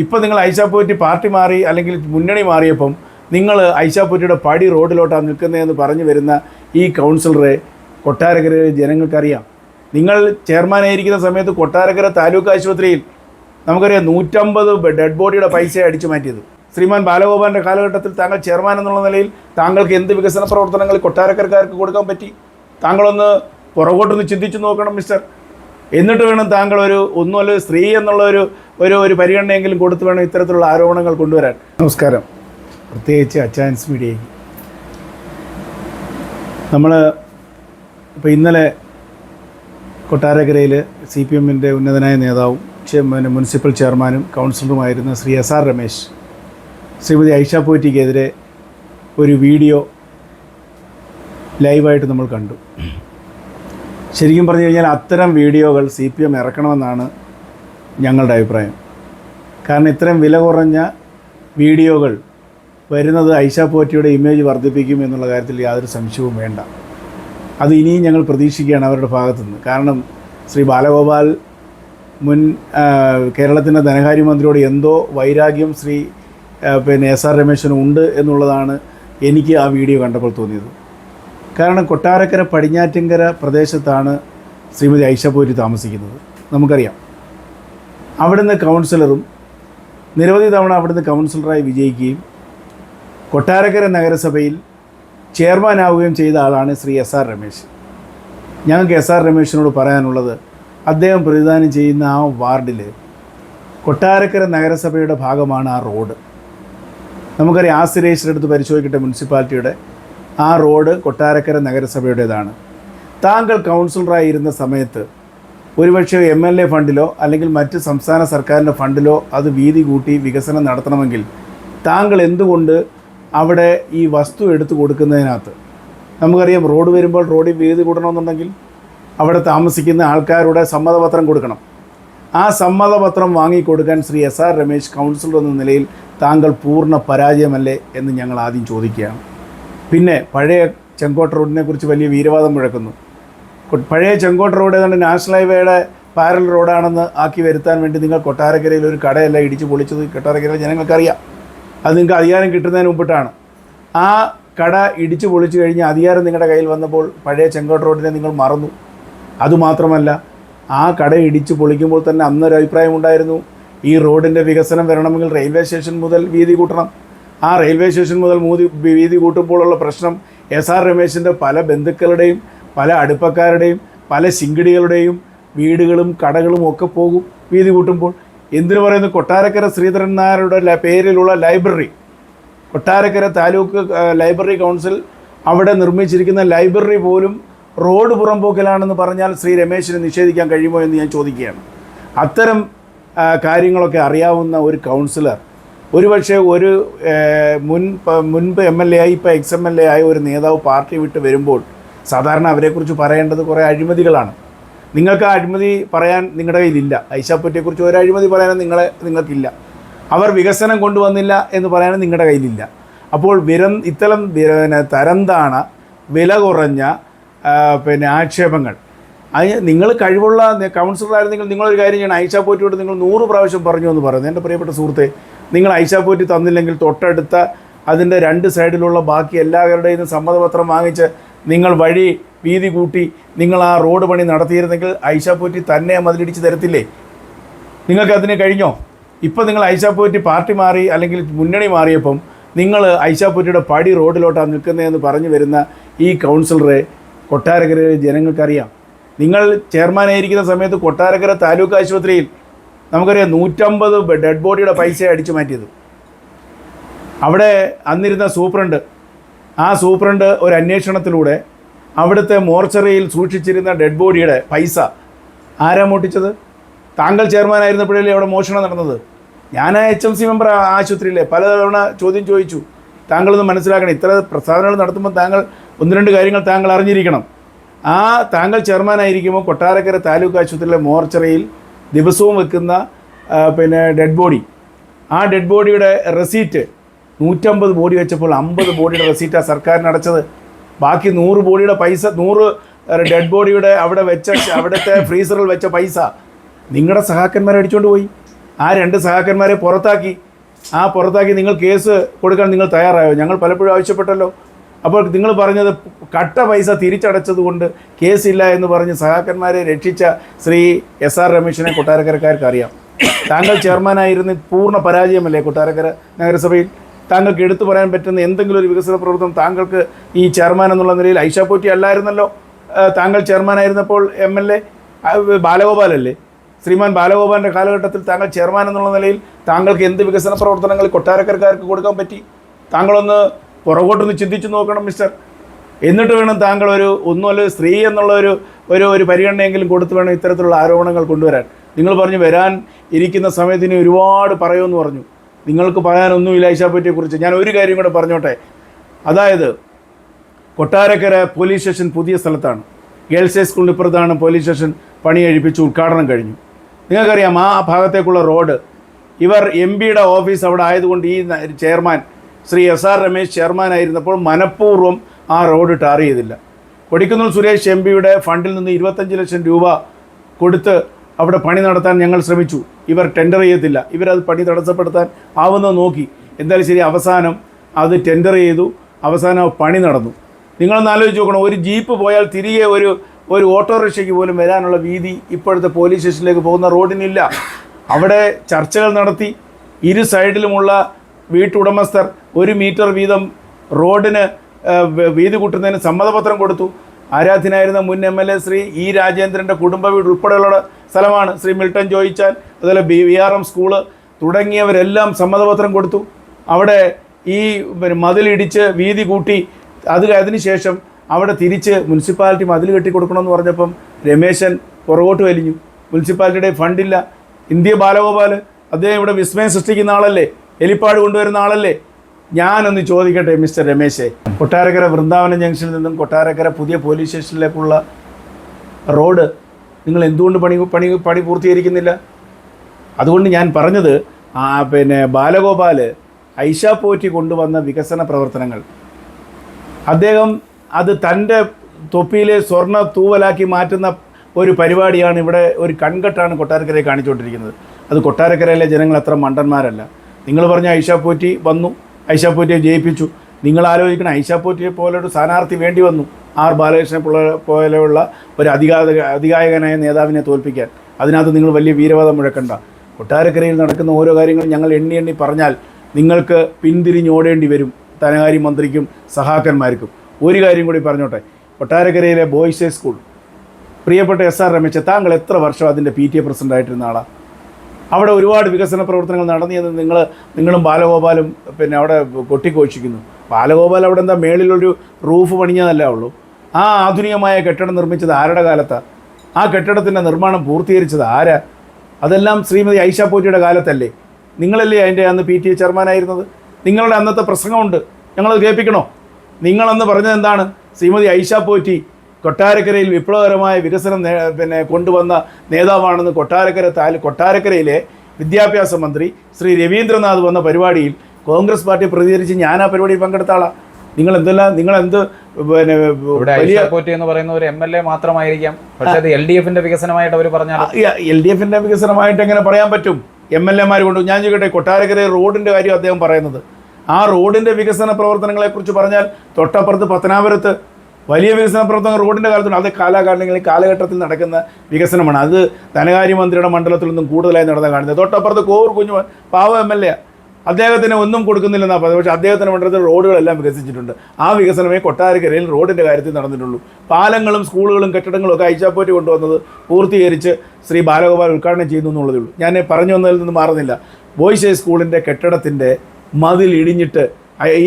ഇപ്പം നിങ്ങൾ ഐഷാപ്പോറ്റി പാർട്ടി മാറി അല്ലെങ്കിൽ മുന്നണി മാറിയപ്പം നിങ്ങൾ ഐഷാപ്പോറ്റിയുടെ പടി റോഡിലോട്ടാണ് നിൽക്കുന്നതെന്ന് പറഞ്ഞു വരുന്ന ഈ കൗൺസിലറെ കൊട്ടാരക്കര ജനങ്ങൾക്കറിയാം. നിങ്ങൾ ചെയർമാനായിരിക്കുന്ന സമയത്ത് കൊട്ടാരക്കര താലൂക്ക് ആശുപത്രിയിൽ നമുക്കറിയാം നൂറ്റമ്പത് ഡെഡ് ബോഡിയുടെ പൈസ അടിച്ചു മാറ്റിയത്. ശ്രീമാൻ ബാലഗോപാലിന്റെ കാലഘട്ടത്തിൽ താങ്കൾ ചെയർമാൻ എന്നുള്ള നിലയിൽ താങ്കൾക്ക് എന്ത് വികസന പ്രവർത്തനങ്ങൾ കൊട്ടാരക്കരക്കാർക്ക് കൊടുക്കാൻ പറ്റി? താങ്കളൊന്ന് പുറകോട്ടൊന്ന് ചിന്തിച്ചു നോക്കണം മിസ്റ്റർ. എന്നിട്ട് വേണം താങ്കൾ ഒരു ഒന്നുമല്ല സ്ത്രീ എന്നുള്ള ഒരു ഒരു ഒരു പരിഗണനയെങ്കിലും കൊടുത്ത് വേണം ഇത്തരത്തിലുള്ള ആരോപണങ്ങൾ കൊണ്ടുവരാൻ. നമസ്കാരം. പ്രത്യേകിച്ച് അച്ചാൻസ് മീഡിയയ്ക്ക് നമ്മൾ ഇപ്പോൾ ഇന്നലെ കൊട്ടാരക്കരയിൽ സി പി എമ്മിന്റെ ഉന്നതനായ നേതാവും പിന്നെ മുനിസിപ്പൽ ചെയർമാനും കൗൺസിലറുമായിരുന്ന ശ്രീ എസ് ആർ രമേശ് ശ്രീമതി ഐഷ പോറ്റിക്കെതിരെ ഒരു വീഡിയോ ലൈവായിട്ട് നമ്മൾ കണ്ടു. ശരിക്കും പറഞ്ഞു കഴിഞ്ഞാൽ അത്തരം വീഡിയോകൾ സി പി എം ഇറക്കണമെന്നാണ് ഞങ്ങളുടെ അഭിപ്രായം. കാരണം ഇത്തരം വില കുറഞ്ഞ വീഡിയോകൾ വരുന്നത് ഐഷ പോറ്റിയുടെ ഇമേജ് വർദ്ധിപ്പിക്കും എന്നുള്ള കാര്യത്തിൽ യാതൊരു സംശയവും വേണ്ട. അത് ഇനിയും ഞങ്ങൾ പ്രതീക്ഷിക്കുകയാണ് അവരുടെ ഭാഗത്തുനിന്ന്. കാരണം ശ്രീ ബാലഗോപാൽ മുൻ കേരളത്തിന്റെ ധനകാര്യമന്ത്രിയോട് എന്തോ വൈരാഗ്യം ശ്രീ പിന്നെ എസ് ആർ രമേശനും ഉണ്ട് എന്നുള്ളതാണ് എനിക്ക് ആ വീഡിയോ കണ്ടപ്പോൾ തോന്നിയത്. കാരണം കൊട്ടാരക്കര പടിഞ്ഞാറ്റിങ്കര പ്രദേശത്താണ് ശ്രീമതി ഐഷപൂരി താമസിക്കുന്നത്. നമുക്കറിയാം. അവിടുന്ന് കൗൺസിലറും നിരവധി തവണ അവിടുന്ന് കൗൺസിലറായി വിജയിക്കുകയും കൊട്ടാരക്കര നഗരസഭയിൽ ചെയർമാനാവുകയും ചെയ്ത ആളാണ് ശ്രീ എസ് ആർ രമേശ്. ഞങ്ങൾക്ക് എസ് ആർ രമേശിനോട് പറയാനുള്ളത് അദ്ദേഹം പ്രതിദാനം ചെയ്യുന്ന ആ വാർഡിൽ കൊട്ടാരക്കര നഗരസഭയുടെ ഭാഗമാണ് ആ റോഡ്. നമുക്കറിയാം അടുത്ത് പരിശോധിക്കട്ടെ മുനിസിപ്പാലിറ്റിയുടെ. ആ റോഡ് കൊട്ടാരക്കര നഗരസഭയുടേതാണ്. താങ്കൾ കൗൺസിലറായിരുന്ന സമയത്ത് ഒരുപക്ഷെ എം എൽ എ ഫണ്ടിലോ അല്ലെങ്കിൽ മറ്റ് സംസ്ഥാന സർക്കാരിന്റെ ഫണ്ടിലോ അത് വീതി കൂട്ടി വികസനം നടത്തണമെങ്കിൽ താങ്കൾ എന്തുകൊണ്ട് അവിടെ ഈ വസ്തു എടുത്തു കൊടുക്കുന്നതിനകത്ത്? നമുക്കറിയാം റോഡ് വരുമ്പോൾ റോഡിൽ വീതി കൂട്ടണമെന്നുണ്ടെങ്കിൽ അവിടെ താമസിക്കുന്ന ആൾക്കാരുടെ സമ്മതപത്രം കൊടുക്കണം. ആ സമ്മതപത്രം വാങ്ങിക്കൊടുക്കാൻ Shri S R Ramesh councillor എന്ന നിലയിൽ താങ്കൾ പൂർണ പരാജയമല്ലേ എന്ന് ഞങ്ങൾ ആദ്യം ചോദിക്കുകയാണ്. പിന്നെ പഴയ ചെങ്കോട്ട റോഡിനെ കുറിച്ച് വലിയ വീരവാദം മുഴക്കുന്നു. പഴയ ചെങ്കോട്ട റോഡ് ഏതാണ്ട് നാഷണൽ ഹൈവേയുടെ പാരൽ റോഡാണെന്ന് ആക്കി വരുത്താൻ വേണ്ടി നിങ്ങൾ കൊട്ടാരക്കരയിൽ ഒരു കടയല്ല ഇടിച്ച് പൊളിച്ചത്. കൊട്ടാരക്കരയിൽ ജനങ്ങൾക്കറിയാം. അത് നിങ്ങൾക്ക് അധികാരം കിട്ടുന്നതിന് മുമ്പിട്ടാണ്. ആ കട ഇടിച്ചു പൊളിച്ചു കഴിഞ്ഞ് അധികാരം നിങ്ങളുടെ കയ്യിൽ വന്നപ്പോൾ പഴയ ചെങ്കോട്ട റോഡിനെ നിങ്ങൾ മറന്നു. അതുമാത്രമല്ല ആ കട ഇടിച്ചു പൊളിക്കുമ്പോൾ തന്നെ അന്നൊരു അഭിപ്രായം ഉണ്ടായിരുന്നു. ഈ റോഡിന്റെ വികസനം വരണമെങ്കിൽ റെയിൽവേ സ്റ്റേഷൻ മുതൽ വീതി കൂട്ടണം. ആ റെയിൽവേ സ്റ്റേഷൻ മുതൽ മൂതി വീതി കൂട്ടുമ്പോഴുള്ള പ്രശ്നം എസ് ആർ രമേശിന്റെ പല ബന്ധുക്കളുടെയും പല അടുപ്പക്കാരുടെയും പല ശിങ്കിടികളുടെയും വീടുകളും കടകളും ഒക്കെ പോകും വീതി കൂട്ടുമ്പോൾ. എന്തിനു പറയുന്നു? കൊട്ടാരക്കര ശ്രീധരൻ നായരുടെ പേരിലുള്ള library Kottarakkara taluk library council അവിടെ നിർമ്മിച്ചിരിക്കുന്ന ലൈബ്രറി പോലും റോഡ് പുറമ്പോക്കിലാണെന്ന് പറഞ്ഞാൽ ശ്രീ രമേശിന് നിഷേധിക്കാൻ കഴിയുമോ എന്ന് ഞാൻ ചോദിക്കുകയാണ്. അത്തരം കാര്യങ്ങളൊക്കെ അറിയാവുന്ന ഒരു കൗൺസിലർ ഒരുപക്ഷെ ഒരു മുൻ മുൻപ് എം എൽ എ ആയി ഇപ്പോൾ എക്സ് എം എൽ എ ആയ ഒരു നേതാവ് പാർട്ടി വിട്ട് വരുമ്പോൾ സാധാരണ അവരെക്കുറിച്ച് പറയേണ്ടത് കുറേ അഴിമതികളാണ്. നിങ്ങൾക്ക് ആ അഴിമതി പറയാൻ നിങ്ങളുടെ കയ്യിലില്ല. ഐശാപ്പറ്റിയെക്കുറിച്ച് ഒരു അഴിമതി പറയാനും നിങ്ങളെ നിങ്ങൾക്കില്ല. അവർ വികസനം കൊണ്ടുവന്നില്ല എന്ന് പറയാനും നിങ്ങളുടെ കയ്യിലില്ല. അപ്പോൾ വിര ഇത്തരം പിന്നെ തരംതാണ വില കുറഞ്ഞ പിന്നെ ആക്ഷേപങ്ങൾ. അതിന് നിങ്ങൾ കഴിവുള്ള കൗൺസിലറായിരുന്നെങ്കിൽ നിങ്ങളൊരു കാര്യം ചെയ്യണം. ഐഷാ പോറ്റിയോട് നിങ്ങൾ നൂറ് പ്രാവശ്യം പറഞ്ഞു എന്ന് പറയുന്നത് എന്റെ പ്രിയപ്പെട്ട സുഹൃത്തെ നിങ്ങൾ ഐഷ പോറ്റി തന്നില്ലെങ്കിൽ തൊട്ടടുത്ത അതിന്റെ രണ്ട് സൈഡിലുള്ള ബാക്കി എല്ലാവരുടെയും സമ്മതപത്രം വാങ്ങിച്ച് നിങ്ങൾ വഴി വീതി കൂട്ടി നിങ്ങൾ ആ റോഡ് പണി നടത്തിയിരുന്നെങ്കിൽ ഐഷ പോറ്റി തന്നെ മതിലിടിച്ച് തരത്തില്ലേ? നിങ്ങൾക്ക് അതിന് കഴിഞ്ഞോ? ഇപ്പം നിങ്ങൾ ഐഷാപ്പോറ്റി പാർട്ടി മാറി അല്ലെങ്കിൽ മുന്നണി മാറിയപ്പം നിങ്ങൾ ഐഷാപ്പോറ്റിയുടെ പടി റോഡിലോട്ടാണ് നിൽക്കുന്നതെന്ന് പറഞ്ഞു വരുന്ന ഈ കൗൺസിലറെ കൊട്ടാരക്കര ജനങ്ങൾക്കറിയാം. നിങ്ങൾ ചെയർമാനായിരിക്കുന്ന സമയത്ത് കൊട്ടാരക്കര താലൂക്ക് ആശുപത്രിയിൽ നമുക്കറിയാം നൂറ്റമ്പത് ഡെഡ് ബോഡിയുടെ പൈസ അടിച്ചു മാറ്റിയത്. അവിടെ അന്നിരുന്ന സൂപ്രണ്ട് ആ സൂപ്രണ്ട് ഒരു അന്വേഷണത്തിലൂടെ അവിടുത്തെ മോർച്ചറിയിൽ സൂക്ഷിച്ചിരുന്ന ഡെഡ് ബോഡിയുടെ പൈസ ആരാ മോട്ടിച്ചത് താങ്കൾ ചെയർമാനായിരുന്നപ്പോഴല്ലേ അവിടെ മോഷണം നടന്നത്? ഞാൻ എച്ച് എം സി മെമ്പർ ആശുപത്രിയിലെ പലതവണ ചോദ്യം ചോദിച്ചു. താങ്കളൊന്ന് മനസ്സിലാക്കണം ഇത്ര പ്രസ്താവനകൾ നടത്തുമ്പോൾ താങ്കൾ ഒന്ന് രണ്ട് കാര്യങ്ങൾ താങ്കൾ അറിഞ്ഞിരിക്കണം. ആ താങ്കൾ ചെയർമാനായിരിക്കുമ്പോൾ കൊട്ടാരക്കര താലൂക്ക് ആശുപത്രിയിലെ മോർച്ചറിയിൽ ദിവസവും വെക്കുന്ന പിന്നെ ഡെഡ് ബോഡി ആ ഡെഡ് ബോഡിയുടെ റെസീറ്റ് നൂറ്റമ്പത് ബോഡി വെച്ചപ്പോൾ അമ്പത് ബോഡിയുടെ റെസീറ്റാണ് സർക്കാരിന് അടച്ചത്. ബാക്കി നൂറ് ബോഡിയുടെ പൈസ നൂറ് ഡെഡ് ബോഡിയുടെ അവിടെ വെച്ച അവിടുത്തെ ഫ്രീസറിൽ വെച്ച പൈസ നിങ്ങളുടെ സഹാക്കന്മാരെ അടിച്ചുകൊണ്ട് പോയി. ആ രണ്ട് സഹാക്കന്മാരെ പുറത്താക്കി. ആ പുറത്താക്കി നിങ്ങൾ കേസ് കൊടുക്കാൻ നിങ്ങൾ തയ്യാറായോ? ഞങ്ങൾ പലപ്പോഴും ആവശ്യപ്പെട്ടല്ലോ. അപ്പോൾ നിങ്ങൾ പറഞ്ഞത് കട്ട പൈസ തിരിച്ചടച്ചതുകൊണ്ട് കേസില്ല എന്ന് പറഞ്ഞ് സഹാക്കന്മാരെ രക്ഷിച്ച ശ്രീ എസ് ആർ രമേശിനെ കൊട്ടാരക്കരക്കാർക്ക് അറിയാം. താങ്കൾ ചെയർമാനായിരുന്ന പൂർണ പരാജയമല്ലേ കൊട്ടാരക്കര നഗരസഭയിൽ? താങ്കൾക്ക് എടുത്തു പറയാൻ പറ്റുന്ന എന്തെങ്കിലും ഒരു വികസന പ്രവർത്തനം താങ്കൾക്ക് ഈ ചെയർമാൻ എന്നുള്ള നിലയിൽ ഐഷ പോറ്റി അല്ലായിരുന്നല്ലോ? താങ്കൾ ചെയർമാനായിരുന്നപ്പോൾ എം എൽ എ ബാലഗോപാലല്ലേ? ശ്രീമാൻ ബാലഗോപാലിന്റെ കാലഘട്ടത്തിൽ താങ്കൾ ചെയർമാൻ എന്നുള്ള നിലയിൽ താങ്കൾക്ക് എന്ത് വികസന പ്രവർത്തനങ്ങൾ കൊട്ടാരക്കരക്കാർക്ക് കൊടുക്കാൻ പറ്റി? താങ്കളൊന്ന് പുറകോട്ടൊന്ന് ചിന്തിച്ചു നോക്കണം മിസ്റ്റർ. എന്നിട്ട് വേണം താങ്കൾ ഒരു ഒന്നുമല്ല സ്ത്രീ എന്നുള്ള ഒരു ഒരു ഒരു പരിഗണനയെങ്കിലും കൊടുത്ത് വേണം ഇത്തരത്തിലുള്ള ആരോപണങ്ങൾ കൊണ്ടുവരാൻ. നിങ്ങൾ പറഞ്ഞു വരാൻ ഇരിക്കുന്ന സമയത്ത് ഇനി ഒരുപാട് പറയുമെന്ന് പറഞ്ഞു. നിങ്ങൾക്ക് പറയാനൊന്നുമില്ല ഐഷാപ്പറ്റിയെക്കുറിച്ച് ഞാൻ ഒരു കാര്യം കൂടെ പറഞ്ഞോട്ടെ. അതായത് കൊട്ടാരക്കര പോലീസ് സ്റ്റേഷൻ പുതിയ സ്ഥലത്താണ്. ഗേൾസ് ഹൈ സ്കൂളിന് ഇപ്പുറത്താണ് പോലീസ് സ്റ്റേഷൻ പണി കഴിപ്പിച്ച് ഉദ്ഘാടനം കഴിഞ്ഞു. നിങ്ങൾക്കറിയാം ആ ഭാഗത്തേക്കുള്ള റോഡ്. ഇവർ എം പിയുടെ ഓഫീസ് അവിടെ ആയതുകൊണ്ട് ഈ chairman Shri S R Ramesh ചെയർമാനായിരുന്നപ്പോൾ മനഃപൂർവം ആ റോഡ് ടാർ ചെയ്തില്ല. കൊടിക്കുന്നിൽ സുരേഷ് എം പിയുടെ ഫണ്ടിൽ നിന്ന് ഇരുപത്തഞ്ച് ലക്ഷം രൂപ കൊടുത്ത് അവിടെ പണി നടത്താൻ ഞങ്ങൾ ശ്രമിച്ചു. ഇവർ ടെൻഡർ ചെയ്യത്തില്ല. ഇവരത് പണി തടസ്സപ്പെടുത്താൻ ആവുന്നത് നോക്കി. എന്തായാലും ശരി അവസാനം അത് ടെൻഡർ ചെയ്തു. അവസാനം പണി നടന്നു. നിങ്ങളൊന്ന് ആലോചിച്ച് നോക്കണം. ഒരു ജീപ്പ് പോയാൽ തിരികെ ഒരു ഒരു ഓട്ടോറിക്ഷയ്ക്ക് പോലും വരാനുള്ള വീതി ഇപ്പോഴത്തെ പോലീസ് സ്റ്റേഷനിലേക്ക് പോകുന്ന റോഡിനില്ല അവിടെ ചർച്ചകൾ നടത്തി. ഇരു സൈഡിലുമുള്ള വീട്ടുടമസ്ഥർ ഒരു മീറ്റർ വീതം റോഡിന് വീതി കൂട്ടുന്നതിന് സമ്മതപത്രം കൊടുത്തു. ആരാധ്യനായിരുന്ന മുൻ M L A Shri E രാജേന്ദ്രന്റെ കുടുംബ വീട് ഉൾപ്പെടെയുള്ള സ്ഥലമാണ് ശ്രീ മിൽട്ടൺ ജോയിച്ചാൽ അതുപോലെ B V R M school തുടങ്ങിയവരെല്ലാം സമ്മതപത്രം കൊടുത്തു. അവിടെ ഈ മതിലിടിച്ച് വീതി കൂട്ടി അത് അതിനുശേഷം അവിടെ തിരിച്ച് മുനിസിപ്പാലിറ്റി മതിൽ കെട്ടി കൊടുക്കണമെന്ന് പറഞ്ഞപ്പം രമേശൻ പുറകോട്ട് വലിഞ്ഞു. മുനിസിപ്പാലിറ്റിയുടെ ഫണ്ടില്ല. ഇന്ത്യ ബാലഗോപാൽ അദ്ദേഹം ഇവിടെ വിസ്മയം സൃഷ്ടിക്കുന്ന ആളല്ലേ? എലിപ്പാട് കൊണ്ടുവരുന്ന ആളല്ലേ? ഞാനൊന്ന് ചോദിക്കട്ടെ മിസ്റ്റർ രമേശേ. കൊട്ടാരക്കര വൃന്ദാവനം ജംഗ്ഷനിൽ നിന്നും കൊട്ടാരക്കര പുതിയ പോലീസ് സ്റ്റേഷനിലേക്കുള്ള റോഡ് നിങ്ങൾ എന്തുകൊണ്ട് പണി പണി പണി പൂർത്തീകരിക്കുന്നില്ല? അതുകൊണ്ട് ഞാൻ പറഞ്ഞത് ആ പിന്നെ ബാലഗോപാൽ ഐഷ പോറ്റി കൊണ്ടുവന്ന വികസന പ്രവർത്തനങ്ങൾ. അദ്ദേഹം അത് തന്റെ തൊപ്പിയിലെ സ്വർണ തൂവലാക്കി മാറ്റുന്ന ഒരു പരിപാടിയാണ് ഇവിടെ ഒരു കൺകെട്ടാണ് കൊട്ടാരക്കരയെ കാണിച്ചുകൊണ്ടിരിക്കുന്നത്. അത് കൊട്ടാരക്കരയിലെ ജനങ്ങൾ അത്ര മണ്ടന്മാരല്ല. നിങ്ങൾ പറഞ്ഞ ഐഷാപ്പോറ്റി പോറ്റി വന്നു. ഐഷാപ്പോറ്റിയെ പോറ്റിയെ ജയിപ്പിച്ചു. നിങ്ങൾ ആലോചിക്കണം ഐഷാപ്പോറ്റിയെ പോലെ പോലൊരു സ്ഥാനാർത്ഥി വേണ്ടി വന്നു. ആർ ബാലകൃഷ്ണനെ പോലെയുള്ള ഒരു അധികാര അധികായകനായ നേതാവിനെ തോൽപ്പിക്കാൻ. അതിനകത്ത് നിങ്ങൾ വലിയ വീരവാദം മുഴക്കണ്ട. കൊട്ടാരക്കരയിൽ നടക്കുന്ന ഓരോ കാര്യങ്ങളും ഞങ്ങൾ എണ്ണി എണ്ണി പറഞ്ഞാൽ നിങ്ങൾക്ക് പിന്തിരിഞ്ഞോടേണ്ടി വരും. ധനകാര്യ മന്ത്രിക്കും സഹാക്കന്മാർക്കും. ഒരു കാര്യം കൂടി പറഞ്ഞോട്ടെ. കൊട്ടാരക്കരയിലെ ബോയ്സ് ഹൈ സ്കൂൾ പ്രിയപ്പെട്ട എസ് ആർ രമേശ് താങ്കൾ എത്ര വർഷം അതിന്റെ പി ടി എ പ്രസിഡന്റ് ആയിട്ടിരുന്ന ആളാണ് അവിടെ ഒരുപാട് വികസന പ്രവർത്തനങ്ങൾ നടന്നിയെന്ന് നിങ്ങൾ നിങ്ങളും ബാലഗോപാലും പിന്നെ അവിടെ കൊട്ടിഘോഷിക്കുന്നു ബാലഗോപാൽ അവിടെ എന്താ മേളിലൊരു റൂഫ് പണിഞ്ഞതല്ലേ ഉള്ളൂ? ആ ആധുനികമായ കെട്ടിടം നിർമ്മിച്ചത് ആരുടെ കാലത്താണ് ആ കെട്ടിടത്തിന്റെ നിർമ്മാണം പൂർത്തീകരിച്ചത് ആരാ? അതെല്ലാം ശ്രീമതി ഐഷ പോറ്റിയുടെ കാലത്തല്ലേ. നിങ്ങളല്ലേ അതിന്റെ അന്ന് പി ടി എ ചെയർമാനായിരുന്നത്? നിങ്ങളുടെ അന്നത്തെ പ്രസംഗമുണ്ട്. ഞങ്ങളത് കേൾപ്പിക്കണോ? നിങ്ങളന്ന് പറഞ്ഞത് എന്താണ്? ശ്രീമതി ഐഷ പോറ്റി കൊട്ടാരക്കരയിൽ വിപ്ലവകരമായ വികസനം നേ- പിന്നെ കൊണ്ടുവന്ന നേതാവാണെന്ന് കൊട്ടാരക്കര താലൂ കൊട്ടാരക്കരയിലെ വിദ്യാഭ്യാസ മന്ത്രി ശ്രീ രവീന്ദ്രനാഥ് വന്ന പരിപാടിയിൽ കോൺഗ്രസ് പാർട്ടി പ്രതികരിച്ച് ഞാൻ ആ പരിപാടിയിൽ പങ്കെടുത്ത ആളാണ് നിങ്ങൾ എന്തെല്ലാം നിങ്ങൾ എന്ത് പിന്നെ വലിയ എന്ന് പറയുന്ന ഒരു എം എൽ എ മാത്രമായിരിക്കാം. പക്ഷെ അത് എൽ ഡി എഫിന്റെ വികസനമായിട്ട് അവർ പറഞ്ഞാൽ എൽ ഡി എഫിന്റെ വികസനമായിട്ട് എങ്ങനെ പറയാൻ പറ്റും? എം എൽ എമാർ കൊണ്ട് ഞാൻ ചോദിക്കട്ടെ കൊട്ടാരക്കര റോഡിന്റെ കാര്യം അദ്ദേഹം പറയുന്നത്. ആ റോഡിന്റെ വികസന പ്രവർത്തനങ്ങളെക്കുറിച്ച് പറഞ്ഞാൽ തൊട്ടപ്പുറത്ത് പത്തനാപുരത്ത് വലിയ വികസന പ്രവർത്തനങ്ങൾ റോഡിന്റെ കാലത്തുണ്ട് അത് കാലാകാലങ്ങളിൽ കാലഘട്ടത്തിൽ നടക്കുന്ന വികസനമാണ്. അത് ധനകാര്യമന്ത്രിയുടെ മണ്ഡലത്തിൽ നിന്നും കൂടുതലായി നടന്ന കാണുന്നത് തൊട്ടപ്പുറത്ത് കോവൂർ കുഞ്ഞു പാവ എം എൽ എ. അദ്ദേഹത്തിന് ഒന്നും കൊടുക്കുന്നില്ലെന്നാണ് പറയുന്നത് പക്ഷേ അദ്ദേഹത്തിന്റെ മണ്ഡലത്തിൽ റോഡുകളെല്ലാം വികസിച്ചിട്ടുണ്ട്. ആ വികസനമേ കൊട്ടാരക്കരയിൽ റോഡിന്റെ കാര്യത്തിൽ നടന്നിട്ടുള്ളൂ. പാലങ്ങളും സ്കൂളുകളും കെട്ടിടങ്ങളും ഒക്കെ അയച്ചാപ്പോറ്റി കൊണ്ടുവന്നത് പൂർത്തീകരിച്ച് ശ്രീ ബാലഗോപാൽ ഉദ്ഘാടനം ചെയ്യുന്നു എന്നുള്ളതേ ഉള്ളൂ. ഞാൻ പറഞ്ഞു വന്നതിൽ നിന്ന് മാറുന്നില്ല. ബോയ്സ് ഹൈ സ്കൂളിന്റെ കെട്ടിടത്തിന്റെ മതിൽ ഇടിഞ്ഞിട്ട്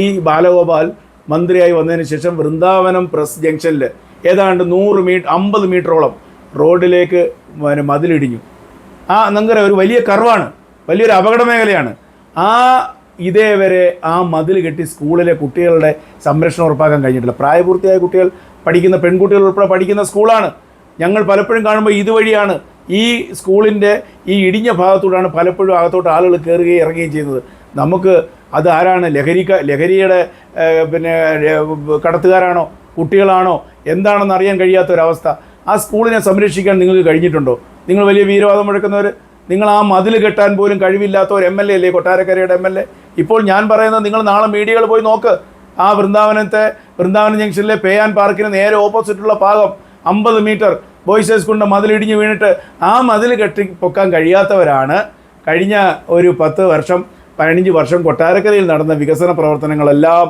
ഈ ബാലഗോപാൽ മന്ത്രിയായി വന്നതിന് ശേഷം വൃന്ദാവനം പ്രസ് ജംഗ്ഷനിൽ ഏതാണ്ട് നൂറ് മീറ്റർ അമ്പത് മീറ്ററോളം റോഡിലേക്ക് പിന്നെ മതിലിടിഞ്ഞു. ആ നങ്കര ഒരു വലിയ കർവാണ് വലിയൊരു അപകട മേഖലയാണ്. ആ ഇതേവരെ ആ മതിൽ കെട്ടി സ്കൂളിലെ കുട്ടികളുടെ സംരക്ഷണം ഉറപ്പാക്കാൻ കഴിഞ്ഞിട്ടില്ല. പ്രായപൂർത്തിയായ കുട്ടികൾ പഠിക്കുന്ന പെൺകുട്ടികൾ ഉൾപ്പെടെ പഠിക്കുന്ന സ്കൂളാണ്. ഞങ്ങൾ പലപ്പോഴും കാണുമ്പോൾ ഇതുവഴിയാണ് ഈ സ്കൂളിന്റെ ഈ ഇടിഞ്ഞ ഭാഗത്തൂടെയാണ് പലപ്പോഴും അകത്തോട്ട് ആളുകൾ കയറുകയും ഇറങ്ങുകയും ചെയ്യുന്നത്. നമുക്ക് അത് ആരാണ് ലഹരിക്ക ലഹരിയുടെ പിന്നെ കടത്തുകാരാണോ? കുട്ടികളാണോ? എന്താണെന്ന് അറിയാൻ കഴിയാത്ത ഒരവസ്ഥ ആ സ്കൂളിനെ സംരക്ഷിക്കാൻ നിങ്ങൾക്ക് കഴിഞ്ഞിട്ടുണ്ടോ? നിങ്ങൾ വലിയ വീരവാദം മുഴക്കുന്നവർ നിങ്ങൾ ആ മതിൽ കെട്ടാൻ പോലും കഴിവില്ലാത്ത ഒരു എം എൽ എ അല്ലേ? കൊട്ടാരക്കരയുടെ എം എൽ എ. ഇപ്പോൾ ഞാൻ പറയുന്നത് നിങ്ങൾ നാളെ മീഡിയകൾ പോയി നോക്ക്. ആ വൃന്ദാവനത്തെ വൃന്ദാവനം ജംഗ്ഷനിലെ പേയാൻ പാർക്കിന് നേരെ ഓപ്പോസിറ്റുള്ള ഭാഗം അമ്പത് മീറ്റർ ബോയ്സ് ഹൈസ്കൂളിന്റെ മതിലിടിഞ്ഞ് വീണിട്ട് ആ മതിൽ കെട്ടി പൊക്കാൻ കഴിയാത്തവരാണ് കഴിഞ്ഞ ഒരു പത്ത് വർഷം പതിനഞ്ച് വർഷം കൊട്ടാരക്കരയിൽ നടന്ന വികസന പ്രവർത്തനങ്ങളെല്ലാം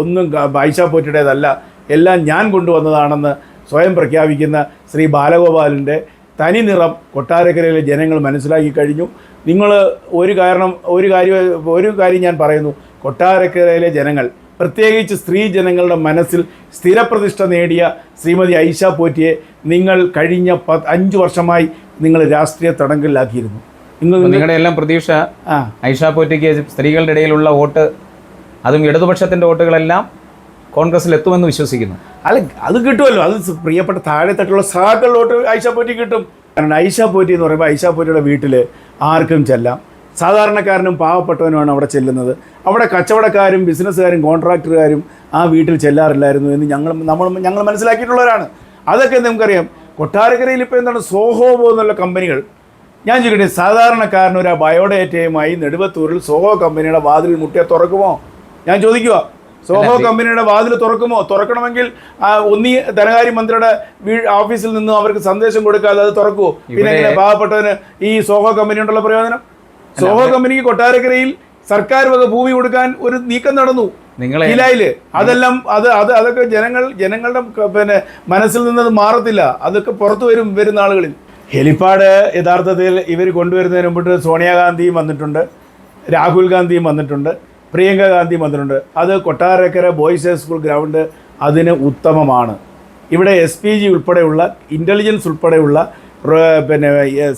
ഒന്നും ബായിഷ പോറ്റിയുടേതല്ല. എല്ലാം ഞാൻ കൊണ്ടുവന്നതാണെന്ന് സ്വയം പ്രഖ്യാപിക്കുന്ന ശ്രീ ബാലഗോപാലിന്റെ തനി നിറം കൊട്ടാരക്കരയിലെ ജനങ്ങൾ മനസ്സിലാക്കി കഴിഞ്ഞു. നിങ്ങൾ ഒരു കാരണം ഒരു കാര്യം ഒരു കാര്യം ഞാൻ പറയുന്നു. കൊട്ടാരക്കരയിലെ ജനങ്ങൾ പ്രത്യേകിച്ച് സ്ത്രീ ജനങ്ങളുടെ മനസ്സിൽ സ്ഥിരപ്രതിഷ്ഠ നേടിയ ശ്രീമതി ഐഷ പോറ്റിയെ നിങ്ങൾ കഴിഞ്ഞ പ അഞ്ച് വർഷമായി നിങ്ങൾ രാഷ്ട്രീയ തടങ്കലിലാക്കിയിരുന്നു. അപ്പൊ നിങ്ങളുടെ എല്ലാം പ്രതീക്ഷ ഐഷാ പോറ്റിക്ക് സ്ത്രീകളുടെ ഇടയിലുള്ള വോട്ട് അതും ഇടതുപക്ഷത്തിന്റെ വോട്ടുകളെല്ലാം കോൺഗ്രസിൽ എത്തുമെന്ന് വിശ്വസിക്കുന്നു. അല്ല അത് കിട്ടുമല്ലോ. അത് പ്രിയപ്പെട്ട താഴെത്തട്ടുള്ള സഹാക്കളിലോട്ട് ഐഷ പോറ്റി കിട്ടും. കാരണം ഐഷ പോറ്റി എന്ന് പറയുമ്പോൾ ഐഷ പോറ്റിയുടെ വീട്ടിൽ ആർക്കും ചെല്ലാം. സാധാരണക്കാരനും പാവപ്പെട്ടവനുമാണ് അവിടെ ചെല്ലുന്നത്. അവിടെ കച്ചവടക്കാരും ബിസിനസ്സുകാരും കോൺട്രാക്ടറുകാരും ആ വീട്ടിൽ ചെല്ലാറില്ലായിരുന്നു എന്ന് ഞങ്ങൾ നമ്മൾ ഞങ്ങൾ മനസ്സിലാക്കിയിട്ടുള്ളവരാണ്. അതൊക്കെ നമുക്കറിയാം. കൊട്ടാരക്കരയിൽ ഇപ്പോൾ എന്താണ് സോഹോ എന്നുള്ള കമ്പനികൾ ഞാൻ ചോദിക്കട്ടെ സാധാരണക്കാരൻ ഒരു ബയോഡേറ്റയുമായി നെടുവത്തൂരിൽ സോഹോ കമ്പനിയുടെ വാതിൽ മുട്ടിയെ തുറക്കുമോ? ഞാൻ ചോദിക്കുക സോഹോ കമ്പനിയുടെ വാതിൽ തുറക്കുമോ? തുറക്കണമെങ്കിൽ ആ, ഒന്നീ ധനകാര്യമന്ത്രിയുടെ മന്ത്രിയുടെ ഓഫീസിൽ നിന്നും അവർക്ക് സന്ദേശം കൊടുക്കാതെ അത് തുറക്കുമോ പിന്നെ എങ്ങനെ പാവപ്പെട്ടവന് ഈ സോഹോ കമ്പനി ഉണ്ടുള്ള പ്രയോജനം സോഹോ കമ്പനിക്ക് കൊട്ടാരക്കരയിൽ സർക്കാർ വക ഭൂമി കൊടുക്കാൻ ഒരു നീക്കം നടന്നു. നിങ്ങളെ അതെല്ലാം അത് അത് അതൊക്കെ ജനങ്ങൾ ജനങ്ങളുടെ പിന്നെ മനസ്സിൽ നിന്നത് മാറത്തില്ല. അതൊക്കെ പുറത്തു വരും വരുന്ന ആളുകളിൽ ഹെലിപ്പാഡ് യഥാർത്ഥത്തിൽ ഇവർ കൊണ്ടുവരുന്നതിന് മുമ്പിട്ട് സോണിയാഗാന്ധിയും വന്നിട്ടുണ്ട് രാഹുൽ ഗാന്ധിയും വന്നിട്ടുണ്ട് പ്രിയങ്ക ഗാന്ധിയും വന്നിട്ടുണ്ട്. അത് Kottarakkara boys high school ground അതിന് ഉത്തമമാണ്. ഇവിടെ എസ് പി ജി ഉൾപ്പെടെയുള്ള ഇന്റലിജൻസ് ഉൾപ്പെടെയുള്ള പിന്നെ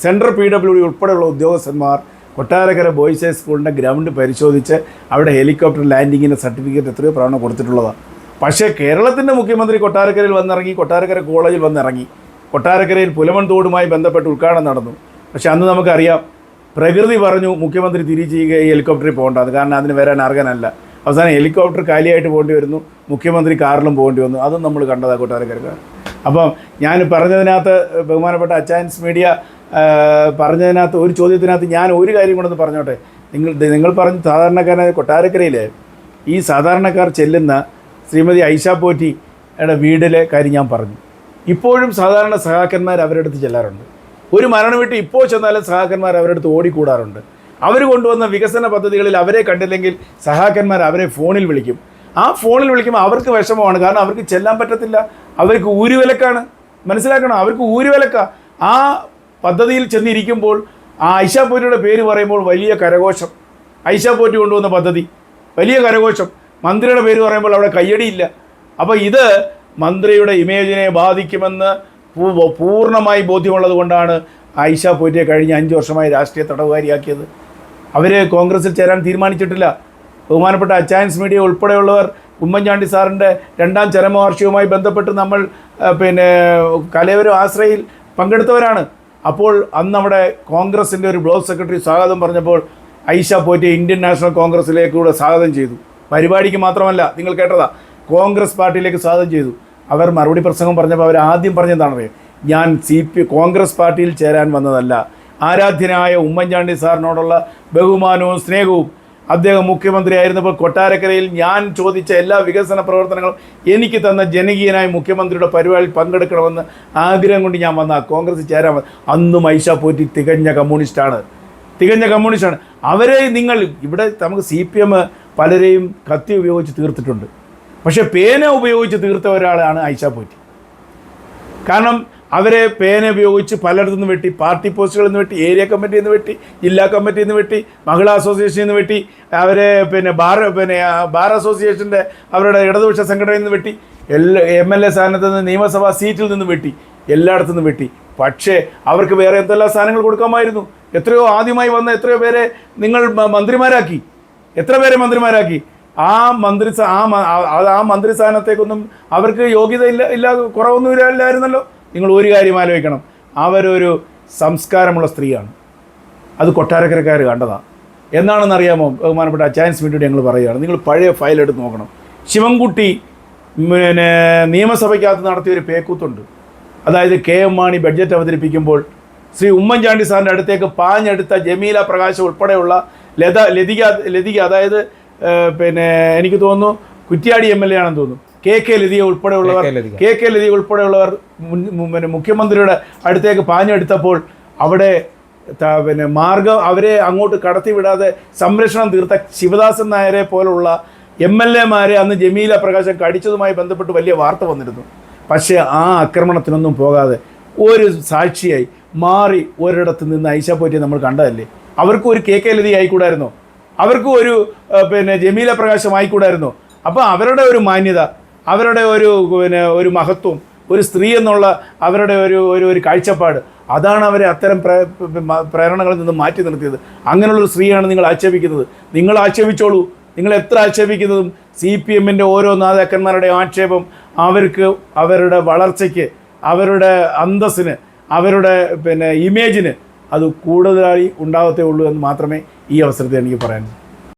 സെൻട്രൽ പി ഡബ്ല്യു ഡി ഉൾപ്പെടെയുള്ള ഉദ്യോഗസ്ഥന്മാർ കൊട്ടാരക്കര ബോയ്സ് ഹൈ സ്കൂളിന്റെ ഗ്രൗണ്ട് പരിശോധിച്ച് അവിടെ ഹെലികോപ്റ്റർ ലാൻഡിങ്ങിന്റെ സർട്ടിഫിക്കറ്റ് എത്രയോ പ്രാവണ കൊടുത്തിട്ടുള്ളതാണ്. പക്ഷേ കേരളത്തിന്റെ മുഖ്യമന്ത്രി കൊട്ടാരക്കരയിൽ വന്നിറങ്ങി കൊട്ടാരക്കര കോളേജിൽ വന്നിറങ്ങി. കൊട്ടാരക്കരയിൽ പുലമൺ തോടുമായി ബന്ധപ്പെട്ട് ഉദ്ഘാടനം നടന്നു. പക്ഷെ അന്ന് നമുക്കറിയാം പ്രകൃതി പറഞ്ഞു മുഖ്യമന്ത്രി തിരിച്ച് ഈ ഹെലികോപ്റ്ററിൽ പോകേണ്ടത് കാരണം അതിന് വരാൻ അർഹനല്ല. അവസാനം ഹെലികോപ്റ്റർ കാലിയായിട്ട് പോകേണ്ടി വരുന്നു. മുഖ്യമന്ത്രി കാറിലും പോകേണ്ടി വന്നു. അതും നമ്മൾ കണ്ടതാണ് കൊട്ടാരക്കരക്കാർ. അപ്പം ഞാൻ പറഞ്ഞതിനകത്ത് ബഹുമാനപ്പെട്ട അച്ചായൻസ് മീഡിയ പറഞ്ഞതിനകത്ത് ഒരു ചോദ്യത്തിനകത്ത് ഞാൻ ഒരു കാര്യം കൊണ്ടൊന്ന് പറഞ്ഞോട്ടെ. നിങ്ങൾ നിങ്ങൾ പറഞ്ഞ സാധാരണക്കാരനായ കൊട്ടാരക്കരയിൽ ഈ സാധാരണക്കാർ ചെല്ലുന്ന ശ്രീമതി ഐഷ പോറ്റിയുടെ വീടിലെ കാര്യം ഞാൻ പറഞ്ഞു. ഇപ്പോഴും സാധാരണ സഹാക്കന്മാർ അവരുടെ അടുത്ത് ചെല്ലാറുണ്ട്. ഒരു മരണം വിട്ട് ഇപ്പോൾ ചെന്നാലും സഹാക്കന്മാർ അവരുടെ അടുത്ത് ഓടിക്കൂടാറുണ്ട്. അവർ കൊണ്ടുവന്ന വികസന പദ്ധതികളിൽ അവരെ കണ്ടില്ലെങ്കിൽ സഹാക്കന്മാർ അവരെ ഫോണിൽ വിളിക്കും. ആ ഫോണിൽ വിളിക്കുമ്പോൾ അവർക്ക് വിഷമമാണ്. കാരണം അവർക്ക് ചെല്ലാൻ പറ്റത്തില്ല. അവർക്ക് ഊരുവിലക്കാണ്. മനസ്സിലാക്കണം അവർക്ക് ഊരുവിലക്ക. ആ പദ്ധതിയിൽ ചെന്നിരിക്കുമ്പോൾ ആ ഐഷ പോറ്റിയുടെ പേര് പറയുമ്പോൾ വലിയ കരഘോഷം. ഐഷ പോറ്റി കൊണ്ടുവന്ന പദ്ധതി. വലിയ കരഘോഷം. മന്ത്രിയുടെ പേര് പറയുമ്പോൾ അവിടെ കയ്യടിയില്ല. അപ്പോൾ ഇത് മന്ത്രിയുടെ ഇമേജിനെ ബാധിക്കുമെന്ന് പൂർണമായി ബോധ്യമുള്ളത് കൊണ്ടാണ് ആയിഷ പോറ്റിയെ കഴിഞ്ഞ അഞ്ച് വർഷമായി രാഷ്ട്രീയ തടവുകാരിയാക്കിയത്. അവർ കോൺഗ്രസിൽ ചേരാൻ തീരുമാനിച്ചിട്ടില്ല. ബഹുമാനപ്പെട്ട അച്ചായൻസ് മീഡിയ ഉൾപ്പെടെയുള്ളവർ ഉമ്മൻചാണ്ടി സാറിന്റെ രണ്ടാം ചരമവാർഷികവുമായി ബന്ധപ്പെട്ട് നമ്മൾ പിന്നെ കലയവരും ആശ്രയിൽ പങ്കെടുത്തവരാണ്. അപ്പോൾ അന്ന് അവിടെ കോൺഗ്രസിന്റെ ഒരു ബ്ലോക്ക് സെക്രട്ടറി സ്വാഗതം പറഞ്ഞപ്പോൾ ഐഷ പോറ്റി ഇന്ത്യൻ നാഷണൽ കോൺഗ്രസിലേക്കൂടെ സ്വാഗതം ചെയ്തു. പരിപാടിക്ക് മാത്രമല്ല നിങ്ങൾ കേട്ടതാ കോൺഗ്രസ് പാർട്ടിയിലേക്ക് സ്വാഗതം ചെയ്തു. അവർ മറുപടി പ്രസംഗം പറഞ്ഞപ്പോൾ അവർ ആദ്യം പറഞ്ഞതാണറിയോ ഞാൻ സി പി കോൺഗ്രസ് പാർട്ടിയിൽ ചേരാൻ വന്നതല്ല. ആരാധ്യനായ ഉമ്മൻചാണ്ടി സാറിനോടുള്ള ബഹുമാനവും സ്നേഹവും അദ്ദേഹം മുഖ്യമന്ത്രിയായിരുന്നപ്പോൾ കൊട്ടാരക്കരയിൽ ഞാൻ ചോദിച്ച എല്ലാ വികസന പ്രവർത്തനങ്ങളും എനിക്ക് തന്ന ജനകീയനായ മുഖ്യമന്ത്രിയുടെ പരിപാടിയിൽ പങ്കെടുക്കണമെന്ന് ആഗ്രഹം കൊണ്ട് ഞാൻ വന്ന കോൺഗ്രസ് ചേരാൻ അന്നും ഐഷ പോറ്റി തികഞ്ഞ കമ്മ്യൂണിസ്റ്റാണ്. തികഞ്ഞ കമ്മ്യൂണിസ്റ്റാണ്. അവരെ നിങ്ങൾ ഇവിടെ നമുക്ക് സി പി എം പലരെയും കത്തി ഉപയോഗിച്ച് തീർത്തിട്ടുണ്ട്. പക്ഷേ പേന ഉപയോഗിച്ച് തീർത്ത ഒരാളാണ് ഐഷ പോറ്റി. കാരണം അവരെ പേന ഉപയോഗിച്ച് പലയിടത്തു നിന്ന് വെട്ടി പാർട്ടി പോസ്റ്റുകളിൽ നിന്ന് വെട്ടി ഏരിയ കമ്മിറ്റിയിൽ നിന്ന് വെട്ടി ജില്ലാ കമ്മിറ്റിയിൽ നിന്ന് വെട്ടി മഹിളാ അസോസിയേഷനിൽ നിന്ന് വെട്ടി അവരെ പിന്നെ ബാർ പിന്നെ ബാർ അസോസിയേഷന്റെ അവരുടെ ഇടതുപക്ഷ സംഘടനയിൽ നിന്ന് വെട്ടി എല്ലാ എം എൽ എ സ്ഥാനത്ത് നിന്ന് നിയമസഭാ സീറ്റിൽ നിന്ന് വെട്ടി എല്ലായിടത്തു നിന്നും വെട്ടി. പക്ഷേ അവർക്ക് വേറെ എന്തെല്ലാം സ്ഥാനങ്ങൾ കൊടുക്കാമായിരുന്നു? എത്രയോ ആദ്യമായി വന്ന എത്രയോ പേരെ നിങ്ങൾ മന്ത്രിമാരാക്കി. എത്ര പേരെ മന്ത്രിമാരാക്കി? ആ മന്ത്രി ആ ആ- മന്ത്രി സ്ഥാനത്തേക്കൊന്നും അവർക്ക് യോഗ്യത ഇല്ല ഇല്ല കുറവൊന്നും ഇല്ലായിരുന്നല്ലോ നിങ്ങൾ ഒരു കാര്യം ആലോചിക്കണം. അവരൊരു സംസ്കാരമുള്ള സ്ത്രീയാണ്. അത് കൊട്ടാരക്കരക്കാർ കണ്ടതാണ് എന്നാണെന്ന് അറിയാമോ ബഹുമാനപ്പെട്ട അച്ചായൻസ് വേണ്ടിയിട്ട് ഞങ്ങൾ പറയുകയാണ്. നിങ്ങൾ പഴയ ഫയൽ എടുത്ത് നോക്കണം. ശിവൻകുട്ടി പിന്നെ നിയമസഭയ്ക്കകത്ത് നടത്തിയൊരു പേക്കൂത്തുണ്ട്. അതായത് കെ എം മാണി ബഡ്ജറ്റ് അവതരിപ്പിക്കുമ്പോൾ ശ്രീ ഉമ്മൻചാണ്ടി സാറിന്റെ അടുത്തേക്ക് പാഞ്ഞെടുത്ത ജമീല പ്രകാശ് ഉൾപ്പെടെയുള്ള ലത ലതിക ലതിക അതായത് പിന്നെ എനിക്ക് തോന്നുന്നു കുറ്റിയാടി എം എൽ എ ആണെന്ന് തോന്നുന്നു. കെ കെ ലതിയെ ഉൾപ്പെടെയുള്ളവർ കെ കെ ലതിക. ഉൾപ്പെടെയുള്ളവർ പിന്നെ മുഖ്യമന്ത്രിയുടെ അടുത്തേക്ക് പാഞ്ഞെടുത്തപ്പോൾ അവിടെ പിന്നെ മാർഗം അവരെ അങ്ങോട്ട് കടത്തിവിടാതെ സംരക്ഷണം തീർത്ത ശിവദാസൻ നായരെ പോലുള്ള എം എൽ എമാരെ അന്ന് ജമീല പ്രകാശം കടിച്ചതുമായി ബന്ധപ്പെട്ട് വലിയ വാർത്ത വന്നിരുന്നു. പക്ഷേ ആ ആക്രമണത്തിനൊന്നും പോകാതെ ഒരു സാക്ഷിയായി മാറി ഒരിടത്ത് നിന്ന് ഐശാപ്പോറ്റിയെ നമ്മൾ കണ്ടതല്ലേ? അവർക്കും ഒരു കെ കെ ലതി ആയിക്കൂടായിരുന്നോ? അവർക്കും ഒരു പിന്നെ ജമീല പ്രകാശം ആയിക്കൂടായിരുന്നോ അപ്പോൾ അവരുടെ ഒരു മാന്യത അവരുടെ ഒരു പിന്നെ ഒരു മഹത്വം ഒരു സ്ത്രീ എന്നുള്ള അവരുടെ ഒരു ഒരു ഒരു കാഴ്ചപ്പാട് അതാണ് അവരെ അത്തരം പ്രേ- പ്രേരണകളിൽ നിന്ന് മാറ്റി നിർത്തിയത്. അങ്ങനെയുള്ളൊരു സ്ത്രീയാണ് നിങ്ങൾ ആക്ഷേപിക്കുന്നത്. നിങ്ങൾ ആക്ഷേപിച്ചോളൂ. നിങ്ങൾ എത്ര ആക്ഷേപിക്കുന്നതും സി പി എമ്മിന്റെ ഓരോ നേതാക്കന്മാരുടെ ആക്ഷേപം അവർക്ക് അവരുടെ വളർച്ചയ്ക്ക് അവരുടെ അന്തസ്സിന് അവരുടെ പിന്നെ ഇമേജിന് അത് കൂടുതലായി ഉണ്ടാകത്തേ ഉള്ളൂ എന്ന് മാത്രമേ ഈ അവസരത്തിൽ എനിക്ക് പറയാനുള്ളൂ